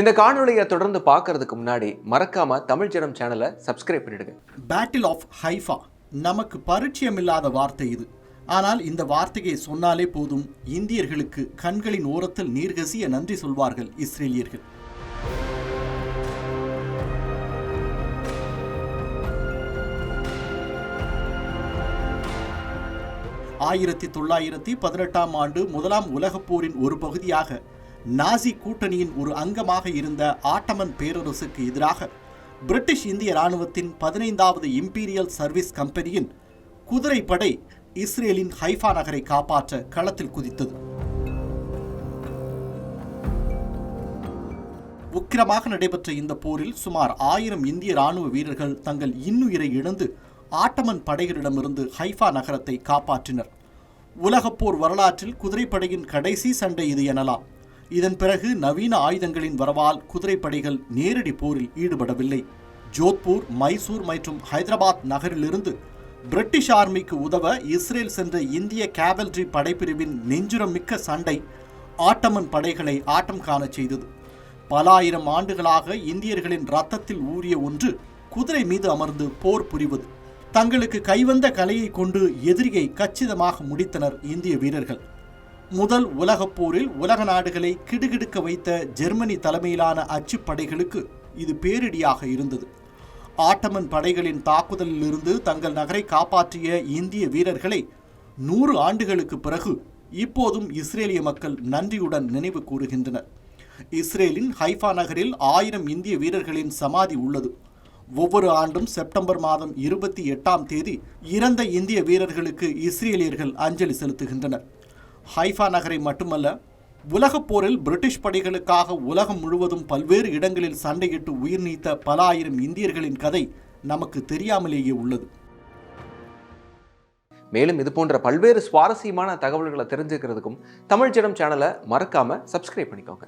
இந்த காணொளியை தொடர்ந்து பார்க்கறதுக்கு முன்னாடி மறக்காம தமிழ் ஜனம் சேனலை சப்ஸ்கிரைப் பண்ணிடுங்க. பேட்டில் ஆஃப் ஹைஃபா நமக்கு பரிச்சயம் இல்லாத வார்த்தை இது. ஆனால் இந்த வார்த்தையை சொன்னாலே போதும் இந்தியர்களுக்கு கண்களின் ஓரத்தில் நீர்கசிய நன்றி சொல்வார்கள் இஸ்ரேலியர்கள். ஆயிரத்தி தொள்ளாயிரத்தி பதினெட்டாம் ஆண்டு முதலாம் உலகப் போரின் ஒரு பகுதியாக நாசி கூட்டணியின் ஒரு அங்கமாக இருந்த ஆட்டமன் பேரரசுக்கு எதிராக பிரிட்டிஷ் இந்திய ராணுவத்தின் பதினைந்தாவது இம்பீரியல் சர்வீஸ் கம்பெனியின் குதிரைப்படை இஸ்ரேலின் ஹைஃபா நகரை காப்பாற்ற களத்தில் குதித்தது. உக்கிரமாக நடைபெற்ற இந்த போரில் சுமார் ஆயிரம் இந்திய ராணுவ வீரர்கள் தங்கள் இன்னுயிரை இழந்து ஆட்டமன் படைகளிடமிருந்து ஹைஃபா நகரத்தை காப்பாற்றினர். உலகப்போர் வரலாற்றில் குதிரைப்படையின் கடைசி சண்டை இது எனலாம். இதன் பிறகு நவீன ஆயுதங்களின் வரவால் குதிரைப்படைகள் நேரடி போரில் ஈடுபடவில்லை. ஜோத்பூர் மைசூர் மற்றும் ஹைதராபாத் நகரிலிருந்து பிரிட்டிஷ் ஆர்மிக்கு உதவ இஸ்ரேல் சென்ற இந்திய கேவல்ரி படைப்பிரிவின் நெஞ்சுரம் மிக்க சண்டை ஆட்டமன் படைகளை ஆட்டம் காணச் செய்தது. பல ஆயிரம் ஆண்டுகளாக இந்தியர்களின் ரத்தத்தில் ஊறிய ஒன்று குதிரை மீது அமர்ந்து போர் புரிவது. தங்களுக்கு கைவந்த கலையை கொண்டு எதிரியை கச்சிதமாக முடித்தனர் இந்திய வீரர்கள். முதல் உலகப் போரில் உலக நாடுகளை கிடுகிடுக்க வைத்த ஜெர்மனி தலைமையிலான அச்சுப் படைகளுக்கு இது பேரிடியாக இருந்தது. ஆட்டமன் படைகளின் தாக்குதலிலிருந்து தங்கள் நகரை காப்பாற்றிய இந்திய வீரர்களை நூறு ஆண்டுகளுக்கு பிறகு இப்போதும் இஸ்ரேலிய மக்கள் நன்றியுடன் நினைவு கூறுகின்றனர். இஸ்ரேலின் ஹைஃபா நகரில் ஆயிரம் இந்திய வீரர்களின் சமாதி உள்ளது. ஒவ்வொரு ஆண்டும் செப்டம்பர் மாதம் இருபத்தி எட்டாம் தேதி இறந்த இந்திய வீரர்களுக்கு இஸ்ரேலியர்கள் அஞ்சலி செலுத்துகின்றனர். ஹைஃபா நகரை மட்டுமல்ல உலகப் போரில் பிரிட்டிஷ் படைகளுக்காக உலகம் முழுவதும் பல்வேறு இடங்களில் சண்டையிட்டு உயிர் நீத்த பல ஆயிரம் இந்தியர்களின் கதை நமக்கு தெரியாமலேயே உள்ளது. மேலும் இது போன்ற பல்வேறு சுவாரஸ்யமான தகவல்களை தெரிஞ்சுக்கிறதுக்கும் தமிழ் ஜனம் சேனலை மறக்காம சப்ஸ்கிரைப் பண்ணிக்கோங்க.